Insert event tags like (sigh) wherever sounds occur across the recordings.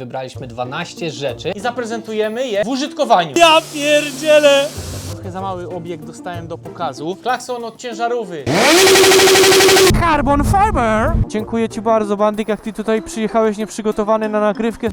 Wybraliśmy 12 rzeczy. i zaprezentujemy je w użytkowaniu. Ja pierdzielę! Trochę za mały obiekt dostałem do pokazu. Klakson od ciężarówki. Carbon fiber! Dziękuję Ci bardzo, Bandyk, jak Ty tutaj przyjechałeś nieprzygotowany na nagrywkę.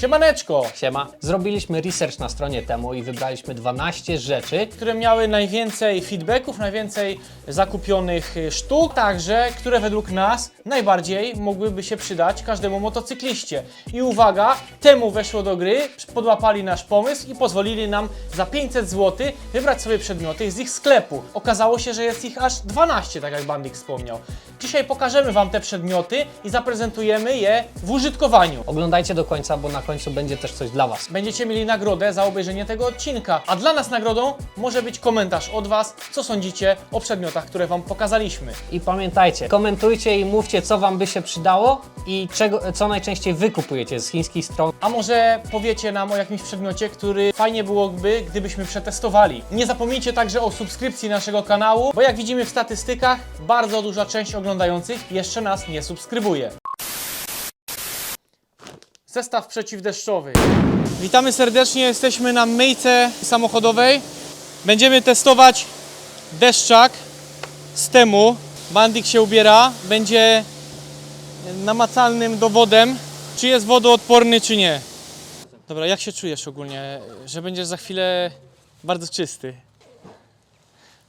Siemaneczko! Siema. Zrobiliśmy research na stronie temu i wybraliśmy 12 rzeczy. które miały najwięcej feedbacków, najwięcej zakupionych sztuk, także które według nas najbardziej mogłyby się przydać każdemu motocykliście. I uwaga, temu weszło do gry, podłapali nasz pomysł i pozwolili nam za 500 zł wybrać sobie przedmioty z ich sklepu. Okazało się, że jest ich aż 12, tak jak Bandik wspomniał. Dzisiaj pokażemy Wam te przedmioty i zaprezentujemy je w użytkowaniu. Oglądajcie do końca, bo na końcu będzie też coś dla Was. Będziecie mieli nagrodę za obejrzenie tego odcinka. A dla nas nagrodą może być komentarz od Was, co sądzicie o przedmiotach, które Wam pokazaliśmy. I pamiętajcie, komentujcie i mówcie, co Wam by się przydało i czego, co najczęściej Wy kupujecie z chińskich stron. A może powiecie nam o jakimś przedmiocie, który fajnie byłoby, gdybyśmy przetestowali. Nie zapomnijcie także o subskrypcji naszego kanału, bo jak widzimy w statystykach, bardzo duża część oglądających jeszcze nas nie subskrybuje. Zestaw przeciwdeszczowy. Witamy serdecznie, jesteśmy na myjce samochodowej. Będziemy testować deszczak z temu. Bandik się ubiera, będzie namacalnym dowodem, czy jest wodoodporny, czy nie. Dobra, jak się czujesz ogólnie, że będziesz za chwilę bardzo czysty?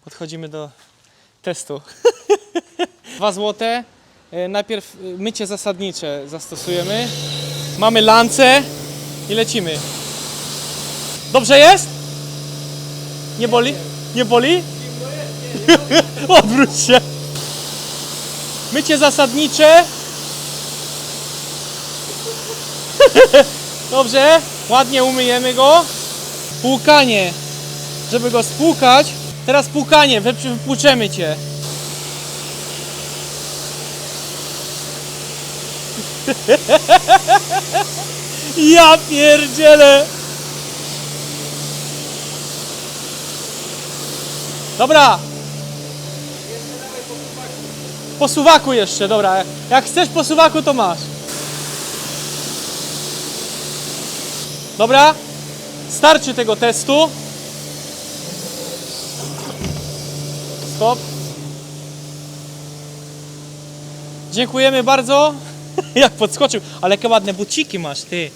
Podchodzimy do testu. (laughs) (laughs) Dwa złote. E, Najpierw e, mycie zasadnicze zastosujemy. Mamy lance i lecimy. Dobrze jest? Nie boli? Nie boli? (laughs) Odwróć się. Mycie zasadnicze. (laughs) Dobrze, ładnie umyjemy go. Płukanie, żeby go spłukać. Teraz płukanie, wy- wypłuczemy cię. (laughs) Ja pierdzielę. Dobra. Po suwaku jeszcze, dobra. Jak chcesz po suwaku, to masz. Dobra? Starczy tego testu. Stop. Dziękujemy bardzo. (laughs) Jak podskoczył. Ale jakie ładne buciki masz, ty.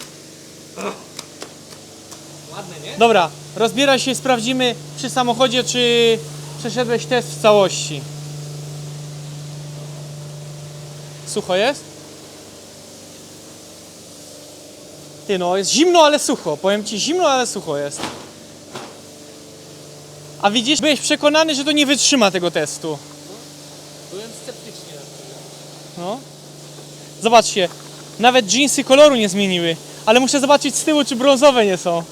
Ładne, nie? Dobra, rozbieraj się i sprawdzimy przy samochodzie, czy przeszedłeś test w całości. Sucho jest? Ty no, jest zimno, ale sucho. Powiem ci, zimno, ale sucho jest. A widzisz, byłeś przekonany, że to nie wytrzyma tego testu. Byłem sceptycznie. No. Zobaczcie, nawet jeansy koloru nie zmieniły. Ale muszę zobaczyć z tyłu, czy brązowe nie są. (laughs)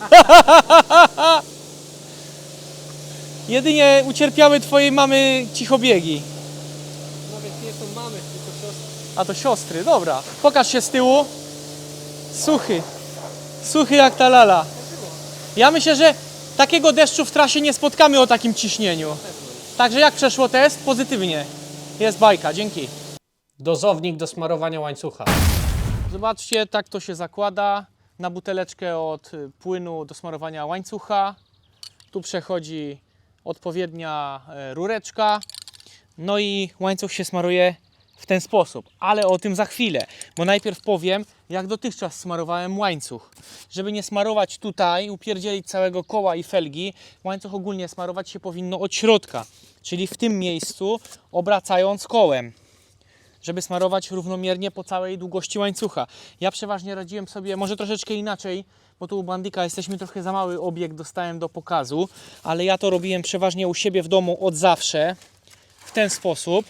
Jedynie ucierpiały twojej mamy cichobiegi. Nawet nie są mamy, tylko siostry. A to siostry, dobra. Pokaż się z tyłu. Suchy. Suchy jak ta lala. Ja myślę, że takiego deszczu w trasie nie spotkamy o takim ciśnieniu. Także jak przeszło test? Pozytywnie. Jest bajka, dzięki. Dozownik do smarowania łańcucha. Zobaczcie, tak to się zakłada na buteleczkę od y, płynu do smarowania łańcucha. Tu przechodzi odpowiednia e, rureczka. No i łańcuch się smaruje w ten sposób, ale o tym za chwilę, bo najpierw powiem, jak dotychczas smarowałem łańcuch. Żeby nie smarować tutaj, upierdzielić całego koła i felgi, łańcuch ogólnie smarować się powinno od środka, czyli w tym miejscu obracając kołem żeby smarować równomiernie po całej długości łańcucha. Ja przeważnie radziłem sobie może troszeczkę inaczej, bo tu u Bandika jesteśmy trochę za mały obiekt, dostałem do pokazu, ale ja to robiłem przeważnie u siebie w domu od zawsze w ten sposób,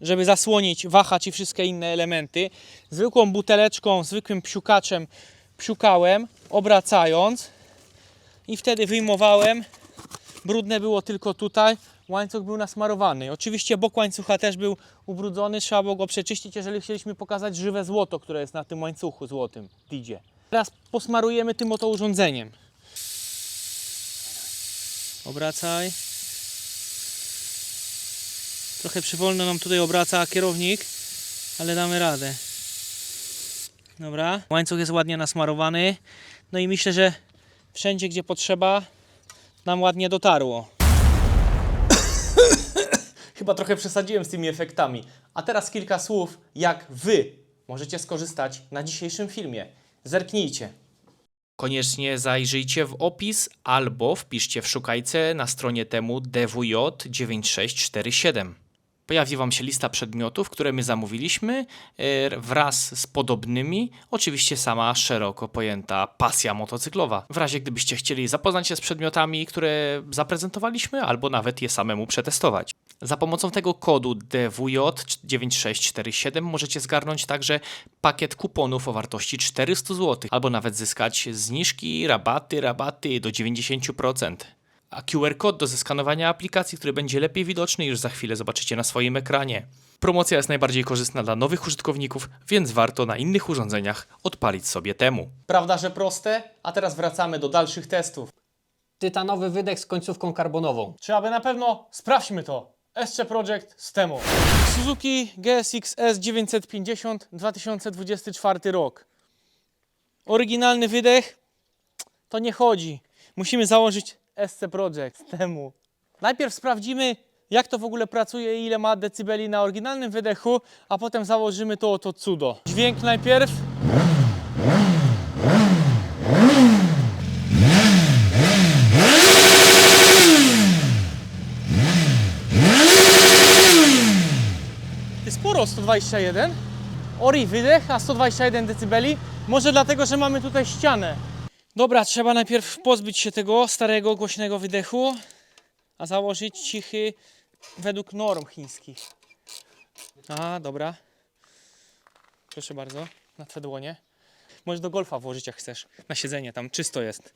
żeby zasłonić wahacz i wszystkie inne elementy. Zwykłą buteleczką, zwykłym psiukaczem psiukałem, obracając i wtedy wyjmowałem brudne było tylko tutaj, łańcuch był nasmarowany. Oczywiście bok łańcucha też był ubrudzony, trzeba było go przeczyścić, jeżeli chcieliśmy pokazać żywe złoto, które jest na tym łańcuchu złotym didzie. Teraz posmarujemy tym oto urządzeniem. Obracaj. Trochę przywolno nam tutaj obraca kierownik, ale damy radę. Dobra. Łańcuch jest ładnie nasmarowany. No i myślę, że wszędzie, gdzie potrzeba, nam ładnie dotarło. (coughs) Chyba trochę przesadziłem z tymi efektami. A teraz kilka słów, jak Wy możecie skorzystać na dzisiejszym filmie. Zerknijcie. Koniecznie zajrzyjcie w opis albo wpiszcie w szukajce na stronie temu DWJ9647. Pojawi Wam się lista przedmiotów, które my zamówiliśmy e, wraz z podobnymi, oczywiście sama szeroko pojęta pasja motocyklowa. W razie gdybyście chcieli zapoznać się z przedmiotami, które zaprezentowaliśmy, albo nawet je samemu przetestować. Za pomocą tego kodu DWJ9647 możecie zgarnąć także pakiet kuponów o wartości 400 zł, albo nawet zyskać zniżki, rabaty, rabaty do 90%. A QR kod do zeskanowania aplikacji, który będzie lepiej widoczny, już za chwilę zobaczycie na swoim ekranie. Promocja jest najbardziej korzystna dla nowych użytkowników, więc warto na innych urządzeniach odpalić sobie temu. Prawda, że proste? A teraz wracamy do dalszych testów. Tytanowy wydech z końcówką karbonową. Trzeba by na pewno sprawdźmy to. SC Project z temu. Suzuki GSX S 950 2024 rok. Oryginalny wydech to nie chodzi. Musimy założyć SC Project z temu. Najpierw sprawdzimy jak to w ogóle pracuje i ile ma decybeli na oryginalnym wydechu, a potem założymy to oto cudo. Dźwięk najpierw. sporo 121. Ori wydech, a 121 dB. Może dlatego, że mamy tutaj ścianę. Dobra, trzeba najpierw pozbyć się tego starego, głośnego wydechu, a założyć cichy według norm chińskich. A, dobra. Proszę bardzo, na twoje dłonie. Możesz do golfa włożyć jak chcesz. Na siedzenie, tam czysto jest.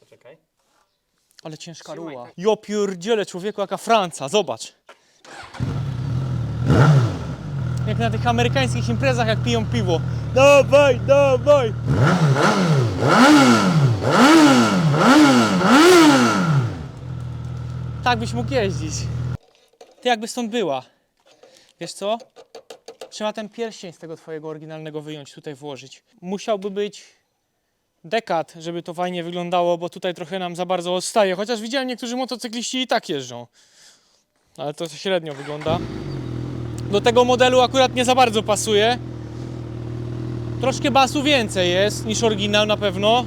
Poczekaj. Ale ciężka Trzymaj, ruła. tak. Jo pierdziele, człowieku, jaka Franca, zobacz. Jak na tych amerykańskich imprezach, jak piją piwo. Dawaj, dawaj! Tak byś mógł jeździć. Ty jakby stąd była. Wiesz co? Trzeba ten pierścień z tego twojego oryginalnego wyjąć, tutaj włożyć. Musiałby być dekad, żeby to fajnie wyglądało, bo tutaj trochę nam za bardzo odstaje. Chociaż widziałem, niektórzy motocykliści i tak jeżdżą. Ale to średnio wygląda. Do tego modelu akurat nie za bardzo pasuje. Troszkę basu więcej jest niż oryginał na pewno.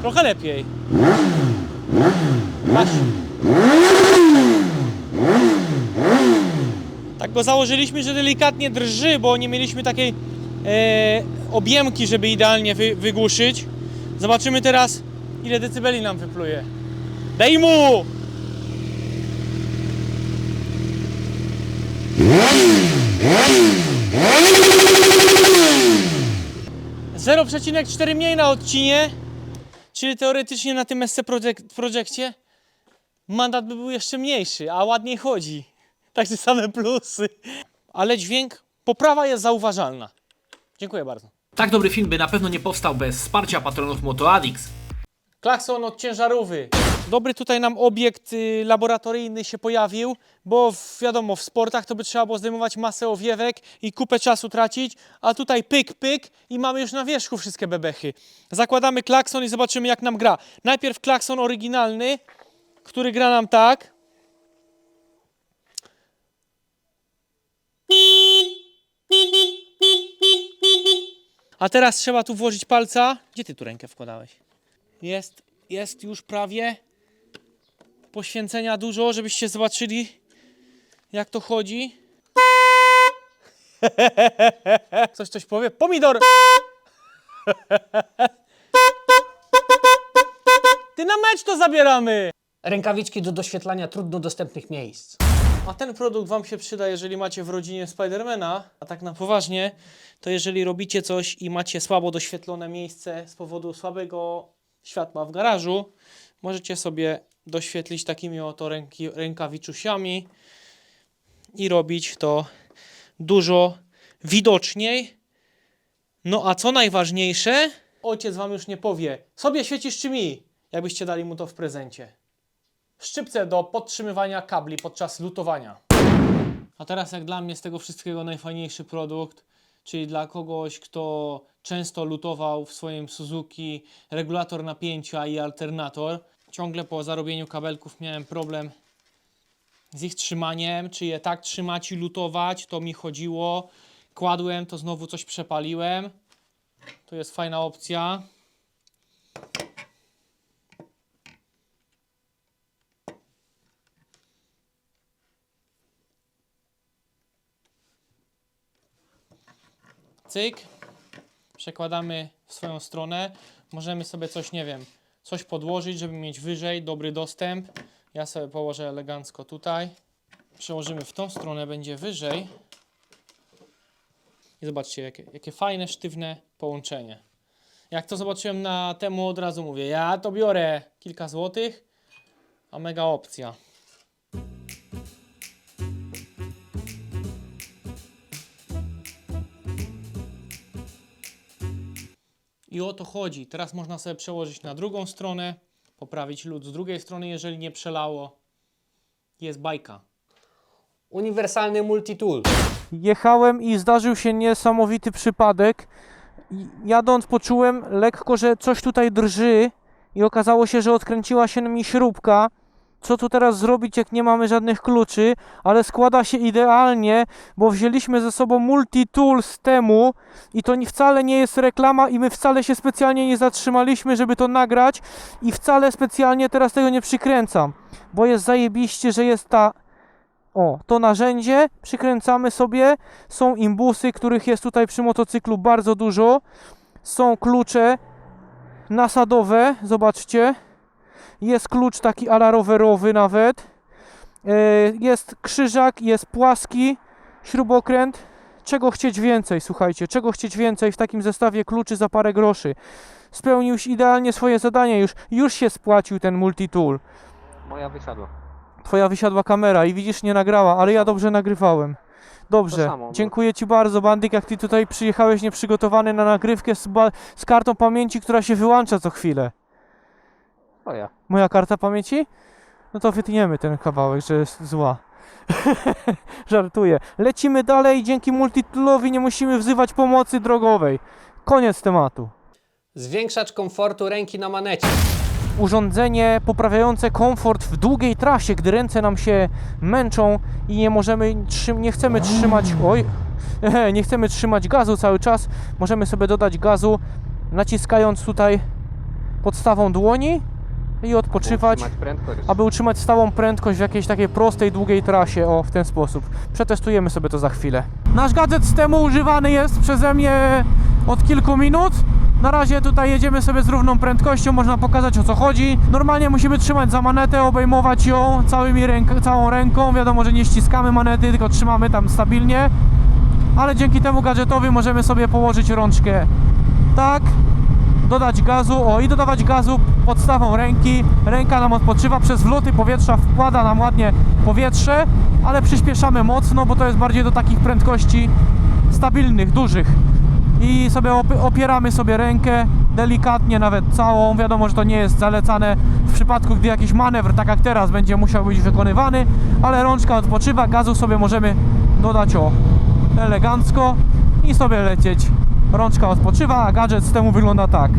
Trochę lepiej. Masz. Tak go założyliśmy, że delikatnie drży, bo nie mieliśmy takiej e, objemki, żeby idealnie wy, wygłuszyć. Zobaczymy teraz, ile decybeli nam wypluje. Daj mu! Yeah. 0,4 mniej na odcinie, czyli teoretycznie na tym SC project, projekcie mandat by był jeszcze mniejszy, a ładniej chodzi. (laughs) Także same plusy. Ale dźwięk, poprawa jest zauważalna. Dziękuję bardzo. Tak dobry film by na pewno nie powstał bez wsparcia patronów MotoAddicts. Klakson od ciężarówki. Dobry tutaj nam obiekt y, laboratoryjny się pojawił, bo w, wiadomo, w sportach to by trzeba było zdejmować masę owiewek i kupę czasu tracić, a tutaj pyk, pyk i mamy już na wierzchu wszystkie bebechy. Zakładamy klakson i zobaczymy jak nam gra. Najpierw klakson oryginalny, który gra nam tak. A teraz trzeba tu włożyć palca. Gdzie ty tu rękę wkładałeś? Jest, jest już prawie. Poświęcenia dużo, żebyście zobaczyli, jak to chodzi. (laughs) Coś coś powie? Pomidor! (laughs) Ty na mecz to zabieramy! Rękawiczki do doświetlania trudno dostępnych miejsc. A ten produkt Wam się przyda, jeżeli macie w rodzinie Spidermana, a tak na poważnie, to jeżeli robicie coś i macie słabo doświetlone miejsce z powodu słabego światła w garażu, możecie sobie doświetlić takimi oto ręki, rękawiczusiami i robić to dużo widoczniej. No a co najważniejsze, ojciec Wam już nie powie, sobie świecisz czy mi, jakbyście dali mu to w prezencie. Szczypce do podtrzymywania kabli podczas lutowania. A teraz jak dla mnie z tego wszystkiego najfajniejszy produkt, czyli dla kogoś, kto często lutował w swoim Suzuki regulator napięcia i alternator. Ciągle po zarobieniu kabelków miałem problem z ich trzymaniem, czy je tak trzymać i lutować, to mi chodziło. Kładłem, to znowu coś przepaliłem. To jest fajna opcja. Cyk. Przekładamy w swoją stronę. Możemy sobie coś, nie wiem, coś podłożyć, żeby mieć wyżej, dobry dostęp. Ja sobie położę elegancko tutaj. Przełożymy w tą stronę, będzie wyżej. I zobaczcie, jakie, jakie fajne, sztywne połączenie. Jak to zobaczyłem na temu, od razu mówię, ja to biorę kilka złotych, a mega opcja. I o to chodzi. Teraz można sobie przełożyć na drugą stronę, poprawić lód z drugiej strony, jeżeli nie przelało. Jest bajka. Uniwersalny multitool. Jechałem i zdarzył się niesamowity przypadek. Jadąc poczułem lekko, że coś tutaj drży i okazało się, że odkręciła się mi śrubka. Co tu teraz zrobić, jak nie mamy żadnych kluczy, ale składa się idealnie, bo wzięliśmy ze sobą multitool z temu i to wcale nie jest reklama i my wcale się specjalnie nie zatrzymaliśmy, żeby to nagrać i wcale specjalnie teraz tego nie przykręcam, bo jest zajebiście, że jest ta o, to narzędzie przykręcamy sobie. Są imbusy, których jest tutaj przy motocyklu bardzo dużo. Są klucze nasadowe, zobaczcie. Jest klucz taki ala rowerowy nawet. E, Jest krzyżak, jest płaski śrubokręt. Czego chcieć więcej, słuchajcie, czego chcieć więcej w takim zestawie kluczy za parę groszy. Spełnił już idealnie swoje zadanie, już, już się spłacił ten multitool. Moja wysiadła. Twoja wysiadła kamera i widzisz, nie nagrała, ale ja dobrze nagrywałem. Dobrze, samo, no. dziękuję Ci bardzo, Bandyk, jak Ty tutaj przyjechałeś nieprzygotowany na nagrywkę z, z kartą pamięci, która się wyłącza co chwilę. O ja. Moja karta pamięci? No to wytniemy ten kawałek, że jest zła. (laughs) Żartuję. Lecimy dalej, dzięki multitoolowi nie musimy wzywać pomocy drogowej. Koniec tematu. Zwiększacz komfortu ręki na manecie. urządzenie poprawiające komfort w długiej trasie, gdy ręce nam się męczą i nie możemy, trzym- nie chcemy trzymać, oj, (laughs) nie chcemy trzymać gazu cały czas, możemy sobie dodać gazu naciskając tutaj podstawą dłoni i odpoczywać, aby utrzymać stałą prędkość w jakiejś takiej prostej, długiej trasie, o, w ten sposób. Przetestujemy sobie to za chwilę. Nasz gadżet z temu używany jest przeze mnie od kilku minut. Na razie tutaj jedziemy sobie z równą prędkością, można pokazać o co chodzi. Normalnie musimy trzymać za manetę, obejmować ją całymi ręk całą ręką. Wiadomo, że nie ściskamy manety, tylko trzymamy tam stabilnie. Ale dzięki temu gadżetowi możemy sobie położyć rączkę tak, dodać gazu, o i dodawać gazu podstawą ręki. Ręka nam odpoczywa, przez wloty powietrza wkłada nam ładnie powietrze, ale przyspieszamy mocno, bo to jest bardziej do takich prędkości stabilnych, dużych. I sobie op- opieramy sobie rękę delikatnie, nawet całą. Wiadomo, że to nie jest zalecane w przypadku, gdy jakiś manewr, tak jak teraz, będzie musiał być wykonywany, ale rączka odpoczywa, gazu sobie możemy dodać o elegancko i sobie lecieć. Rączka odpoczywa, a gadżet z temu wygląda tak.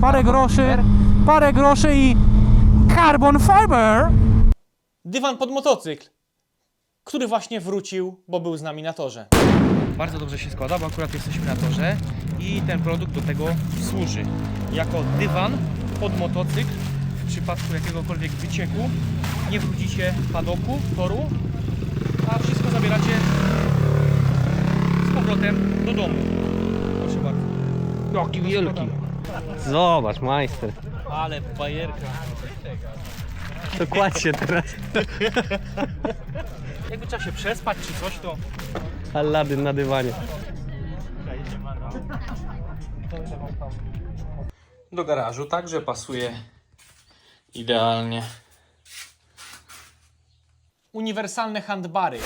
Parę groszy, parę groszy i carbon fiber. Dywan pod motocykl, który właśnie wrócił, bo był z nami na torze. Bardzo dobrze się składa, bo akurat jesteśmy na torze i ten produkt do tego służy. Jako dywan pod motocykl w przypadku jakiegokolwiek wycieku nie wrócicie padoku, toru, a wszystko zabieracie powrotem do domu. Proszę bardzo. Jaki wielki. Zobacz, majster. Ale bajerka. To kładź się teraz. (laughs) Jakby trzeba się przespać czy coś, to Aladdin na dywanie. Do garażu także pasuje idealnie. Uniwersalne handbary.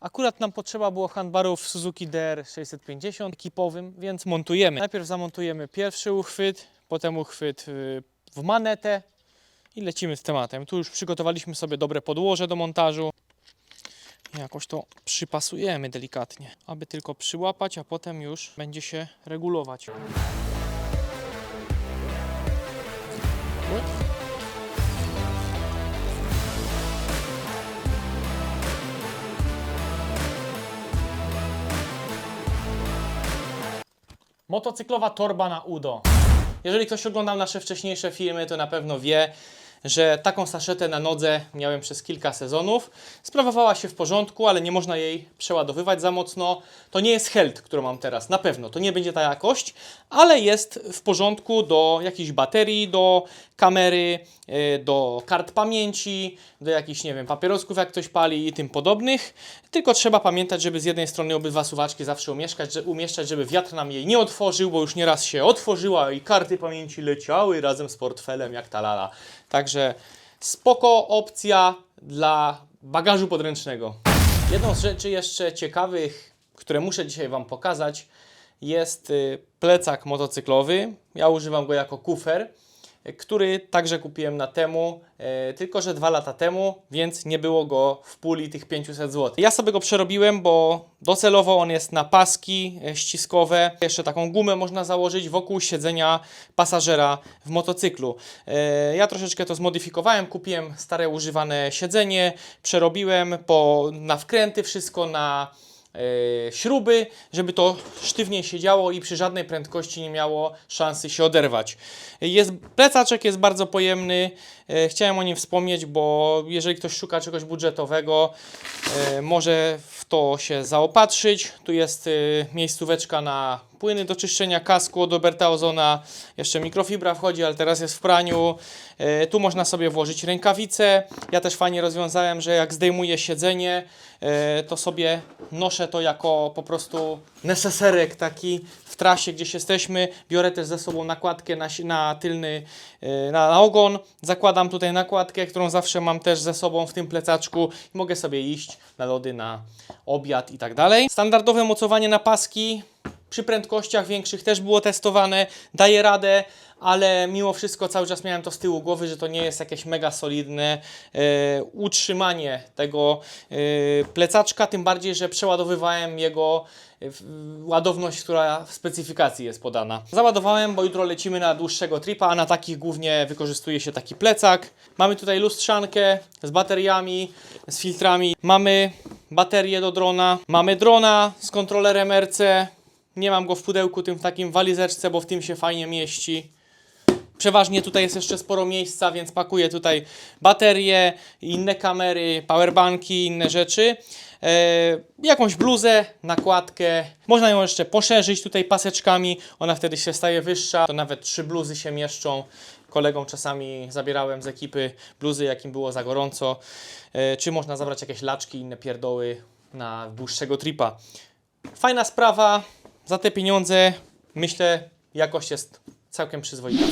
Akurat nam potrzeba było handbarów Suzuki DR650 ekipowym, więc montujemy. Najpierw zamontujemy pierwszy uchwyt, potem uchwyt y, w manetę i lecimy z tematem. Tu już przygotowaliśmy sobie dobre podłoże do montażu. Jakoś to przypasujemy delikatnie, aby tylko przyłapać, a potem już będzie się regulować. Motocyklowa torba na udo. Jeżeli ktoś oglądał nasze wcześniejsze filmy, to na pewno wie, że taką saszetę na nodze miałem przez kilka sezonów. Sprawowała się w porządku, ale nie można jej przeładowywać za mocno. To nie jest Held, którą mam teraz, na pewno. To nie będzie ta jakość, ale jest w porządku do jakichś baterii, do kamery, yy, do kart pamięci, do jakichś, nie wiem, papierosków, jak ktoś pali i tym podobnych. Tylko trzeba pamiętać, żeby z jednej strony obydwa suwaczki zawsze umieszczać, że, umieszczać, żeby wiatr nam jej nie otworzył, bo już nieraz się otworzyła i karty pamięci leciały razem z portfelem jak ta lala. Także spoko opcja dla bagażu podręcznego. Jedną z rzeczy jeszcze ciekawych, które muszę dzisiaj Wam pokazać, jest y, plecak motocyklowy. Ja używam go jako kufer, który także kupiłem na temu, y, tylko że dwa lata temu, więc nie było go w puli tych 500 zł. Ja sobie go przerobiłem, bo docelowo on jest na paski y, ściskowe. Jeszcze taką gumę można założyć wokół siedzenia pasażera w motocyklu. Ja troszeczkę to zmodyfikowałem, kupiłem stare używane siedzenie, przerobiłem po, na wkręty wszystko, na e, śruby, żeby to sztywniej siedziało i przy żadnej prędkości nie miało szansy się oderwać. Jest, plecaczek jest bardzo pojemny, e, chciałem o nim wspomnieć, bo jeżeli ktoś szuka czegoś budżetowego, e, może w to się zaopatrzyć. Tu jest e, miejscóweczka na płyny do czyszczenia kasku od Oberta Ozona, jeszcze mikrofibra wchodzi, ale teraz jest w praniu. E, Tu można sobie włożyć rękawice. Ja też fajnie rozwiązałem, że jak zdejmuję siedzenie, e, to sobie noszę to jako po prostu neseserek taki w trasie, gdzieś jesteśmy. Biorę też ze sobą nakładkę na, na tylny, e, na, na ogon. Zakładam tutaj nakładkę, którą zawsze mam też ze sobą w tym plecaczku mogę sobie iść na lody, na obiad i tak dalej. Standardowe mocowanie na paski przy prędkościach większych też było testowane, daje radę, ale mimo wszystko cały czas miałem to z tyłu głowy, że to nie jest jakieś mega solidne e, utrzymanie tego e, plecaczka, tym bardziej, że przeładowywałem jego e, ładowność, która w specyfikacji jest podana. Załadowałem, bo jutro lecimy na dłuższego tripa, a na takich głównie wykorzystuje się taki plecak. Mamy tutaj lustrzankę z bateriami, z filtrami. Mamy baterię do drona, mamy drona z kontrolerem RC, nie mam go w pudełku tym w takim walizeczce, bo w tym się fajnie mieści. Przeważnie tutaj jest jeszcze sporo miejsca, więc pakuję tutaj baterie, inne kamery, powerbanki, inne rzeczy. E, jakąś bluzę, nakładkę. Można ją jeszcze poszerzyć tutaj paseczkami, ona wtedy się staje wyższa. To nawet trzy bluzy się mieszczą. Kolegom czasami zabierałem z ekipy bluzy, jakim było za gorąco. E, czy można zabrać jakieś laczki, inne pierdoły na dłuższego tripa. Fajna sprawa, za te pieniądze myślę jakość jest całkiem przyzwoita.